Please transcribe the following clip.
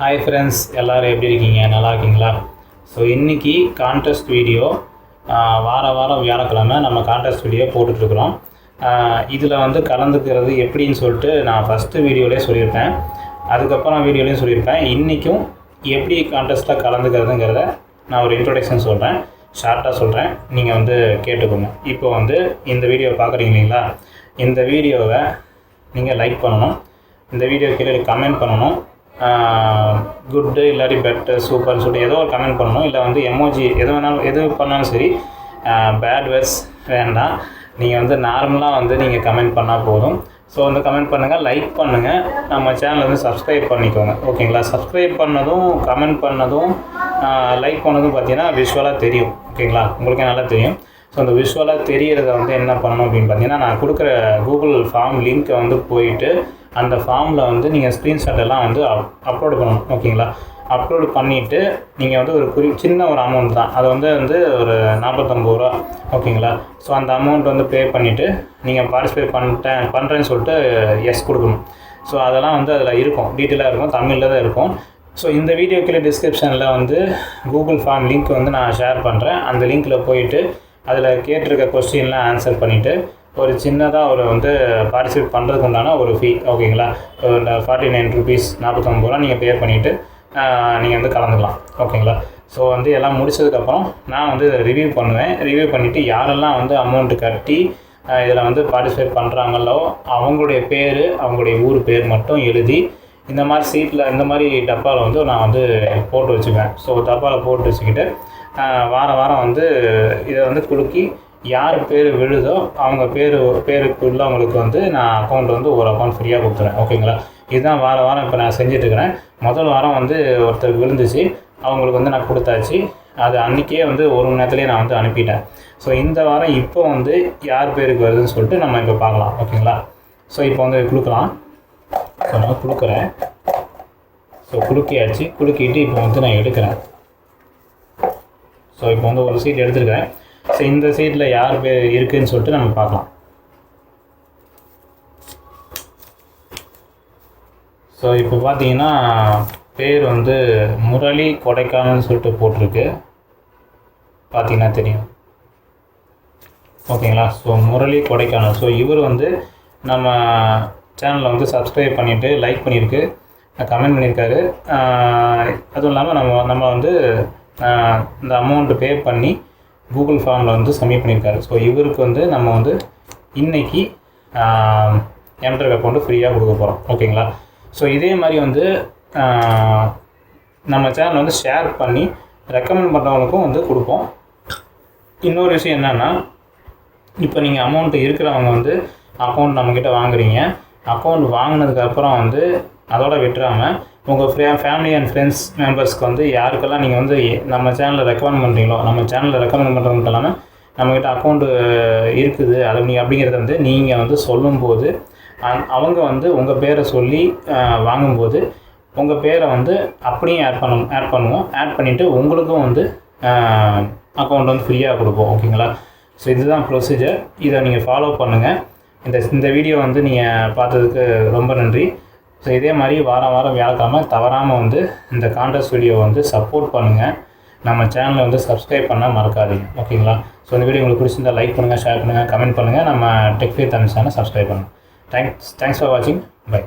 Hi friends எல்லோரும் எப்படி இருக்கீங்க? நல்லா இருக்கீங்களா? ஸோ இன்றைக்கி கான்டெஸ்ட் வீடியோ வார வாரம் வியாழக்கிழமை நம்ம கான்டெஸ்ட் வீடியோ போட்டுட்ருக்குறோம். இதில் வந்து கலந்துக்கிறது எப்படின்னு சொல்லிட்டு நான் ஃபஸ்ட்டு வீடியோலேயே சொல்லியிருப்பேன். அதுக்கப்புறம் வீடியோலேயும் சொல்லியிருப்பேன். இன்றைக்கும் எப்படி கான்டெஸ்ட்டில் கலந்துக்கிறதுங்கிறத நான் ஒரு இன்ட்ரொடக்ஷன் சொல்கிறேன் ஷார்ட்டாக சொல்கிறேன் நீங்கள் வந்து கேட்டுக்கோங்க. இப்போ வந்து இந்த வீடியோ பார்க்குறீங்க இல்லைங்களா? இந்த வீடியோவை நீங்கள் லைக் பண்ணணும். இந்த வீடியோ கீழே கமெண்ட் பண்ணணும். குட்டு இல்லாட்டி பெட்டு சூப்பர்னு சொல்லிட்டு ஏதோ ஒரு கமெண்ட் பண்ணணும். இல்லை வந்து எமோஜி எது வேணாலும் எது பண்ணாலும் சரி பேட் வேர்ட்ஸ் வேண்டாம். நீங்கள் வந்து நார்மலாக வந்து நீங்கள் கமெண்ட் பண்ணால் போதும். ஸோ வந்து கமெண்ட் பண்ணுங்கள் லைக் பண்ணுங்கள் நம்ம சேனல் வந்து சப்ஸ்கிரைப் பண்ணிக்கோங்க. ஓகேங்களா சப்ஸ்கிரைப் பண்ணதும் கமெண்ட் பண்ணதும் லைக் பண்ணதும் பார்த்தீங்கன்னா விஷுவலாக தெரியும். ஓகேங்களா உங்களுக்கே நல்லா தெரியும். ஸோ அந்த விஷுவலாக தெரிகிறத வந்து என்ன பண்ணணும் அப்படின்னு பார்த்தீங்கன்னா நான் கொடுக்குற கூகுள் ஃபார்ம் லிங்க்கை வந்து போயிட்டு அந்த ஃபார்மில் வந்து நீங்கள் ஸ்க்ரீன்ஷாட் எல்லாம் வந்து அப் அப்லோட் பண்ணணும் ஓகேங்களா அப்லோடு பண்ணிவிட்டு நீங்கள் வந்து ஒரு குறி சின்ன ஒரு அமௌண்ட் தான். அது வந்து வந்து ஒரு நாற்பத்தொம்பது ரூபா ஓகேங்களா ஸோ அந்த அமௌண்ட் வந்து பே பண்ணிவிட்டு நீங்கள் பார்ட்டிசிபேட் பண்ணிட்டேன் பண்ணுறேன்னு சொல்லிட்டு எஸ் கொடுக்கணும். ஸோ அதெல்லாம் வந்து அதில் இருக்கும். டீட்டெயிலாக இருக்கும். தமிழில் தான் இருக்கும். ஸோ இந்த வீடியோ கீழே டிஸ்கிரிப்ஷனில் வந்து கூகுள் ஃபார்ம் லிங்க் வந்து நான் ஷேர் பண்ணுறேன் அந்த லிங்க்கில் போயிட்டு அதில் கேட்டிருக்க கொஸ்டின்லாம் ஆன்சர் பண்ணிவிட்டு ஒரு சின்னதாக ஒரு வந்து பார்ட்டிசிபேட் பண்ணுறதுக்கு உண்டான ஒரு ஃபீ ஓகேங்களா இந்த ஃபார்ட்டி நைன் ருபீஸ் நாற்பத்தொம்பது ரூபா நீங்கள் பே பண்ணிவிட்டு நீங்கள் வந்து கலந்துக்கலாம். ஓகேங்களா ஸோ வந்து எல்லாம் முடிச்சதுக்கப்புறம் நான் வந்து ரிவ்யூ பண்ணுவேன். ரிவ்யூ பண்ணிவிட்டு யாரெல்லாம் வந்து அமௌண்ட்டு கட்டி இதில் வந்து பார்ட்டிசிபேட் பண்ணுறாங்களோ அவங்களுடைய பேர் அவங்களுடைய ஊர் பேர் மட்டும் எழுதி இந்த மாதிரி சீட்டில் இந்த மாதிரி டப்பாவில் வந்து நான் வந்து போட்டு வச்சுப்பேன் ஸோ டப்பாவில் போட்டு வச்சுக்கிட்டு வாரம் வாரம் வந்து இதை வந்து குலுக்கி யார் பேர் விழுதோ அவங்க பேர் பேருக்கு உள்ளவங்களுக்கு வந்து நான் அக்கௌண்ட் வந்து ஒரு அக்கௌண்ட் ஃப்ரீயாக கொடுத்துறேன். ஓகேங்களா இதுதான் வாரம் வாரம் இப்போ நான் செஞ்சிட்ருக்கிறேன் முதல் வாரம் வந்து ஒருத்தர் விழுந்துச்சு. அவங்களுக்கு வந்து நான் கொடுத்தாச்சு. அது அன்றைக்கே வந்து ஒரு மணி நேரத்துலேயே நான் வந்து அனுப்பிட்டேன். ஸோ இந்த வாரம் இப்போ வந்து யார் பேருக்கு வருதுன்னு சொல்லிட்டு நம்ம இப்போ பார்க்கலாம். ஓகேங்களா ஸோ இப்போ வந்து கொடுக்கலாம் ஸோ நான் கொடுக்குறேன் ஸோ குலுக்கியாச்சு. குலுக்கிட்டு இப்போ வந்து நான் எடுக்கிறேன். ஸோ இப்போ வந்து ஒரு சீட் எடுத்துருக்கேன். ஸோ இந்த சீட்டில் யார் பேர் இருக்குதுன்னு சொல்லிட்டு நம்ம பார்க்கலாம். ஸோ இப்போ பார்த்தீங்கன்னா பேர் வந்து முரளி கொடைக்கானல்னு சொல்லிட்டு போட்டிருக்கு. பார்த்தீங்கன்னா தெரியும். ஓகேங்களா? ஸோ முரளி கொடைக்கானல். ஸோ இவர் வந்து நம்ம சேனலில் வந்து சப்ஸ்கிரைப் பண்ணிவிட்டு லைக் பண்ணியிருக்கு. கமெண்ட் பண்ணியிருக்காரு. அதுவும் இல்லாமல் நம்ம நம்ம வந்து இந்த அமௌண்ட்டு பே பண்ணி கூகுள் ஃபார்மில் வந்து சப்மிட் பண்ணியிருக்காரு ஸோ இவருக்கு வந்து நம்ம வந்து இன்றைக்கி எம்டர் அக்கௌண்ட்டு ஃப்ரீயாக கொடுக்க போகிறோம் ஓகேங்களா ஸோ இதே மாதிரி வந்து நம்ம சேனல் வந்து ஷேர் பண்ணி ரெக்கமெண்ட் பண்ணுறவங்களுக்கும் வந்து கொடுப்போம். இன்னொரு விஷயம் என்னென்னா இப்போ நீங்கள் அமௌண்ட்டு இருக்கிறவங்க வந்து அக்கௌண்ட் நம்மக்கிட்ட வாங்குறீங்க. அக்கௌண்ட் வாங்கினதுக்கப்புறம் வந்து அதோட விட்டுறாமல் உங்கள் ஃப்ரே ஃபேமிலி அண்ட் ஃப்ரெண்ட்ஸ் மெம்பர்ஸ்க்கு வந்து யாருக்கெல்லாம் நீங்கள் வந்து நம்ம சேனலில் ரெக்கமெண்ட் பண்ணுறீங்களோ நம்ம சேனலில் ரெக்கமெண்ட் பண்ணுறது மட்டும் இல்லாமல் நம்மக்கிட்ட அக்கௌண்ட்டு இருக்குது. அது நீங்கள் அப்படிங்கிறத வந்து நீங்கள் வந்து சொல்லும்போது அவங்க வந்து உங்கள் பேரை சொல்லி வாங்கும்போது உங்கள் பேரை வந்து அப்படியும் ஆட் பண்ண ஆட் பண்ணுவோம். ஆட் பண்ணிவிட்டு உங்களுக்கும் வந்து அக்கௌண்ட் வந்து ஃப்ரீயாக கொடுப்போம். ஓகேங்களா ஸோ இதுதான் ப்ரொசீஜர் இதை நீங்கள் ஃபாலோ பண்ணுங்கள் இந்த இந்த வீடியோ வந்து நீங்கள் பார்த்ததுக்கு ரொம்ப நன்றி. ஸோ இதே மாதிரி வாரம் வாரம் வியாழக்கிழமை தவறாமல் வந்து இந்த கான்டெஸ்ட் வீடியோ வந்து சப்போர்ட் பண்ணுங்கள் நம்ம சேனலை வந்து சப்ஸ்கிரைப் பண்ணால் மறக்காதீங்க. ஓகேங்களா ஸோ இந்த வீடியோ உங்களுக்கு பிடிச்சிருந்தா லைக் பண்ணுங்கள் ஷேர் பண்ணுங்கள் கமெண்ட் பண்ணுங்கள் நம்ம டெக்ஃபி தமிழ் சேனல் சப்ஸ்கிரைப் பண்ணுங்கள் தேங்க்ஸ் தேங்க்ஸ் ஃபார் வாட்சிங் பை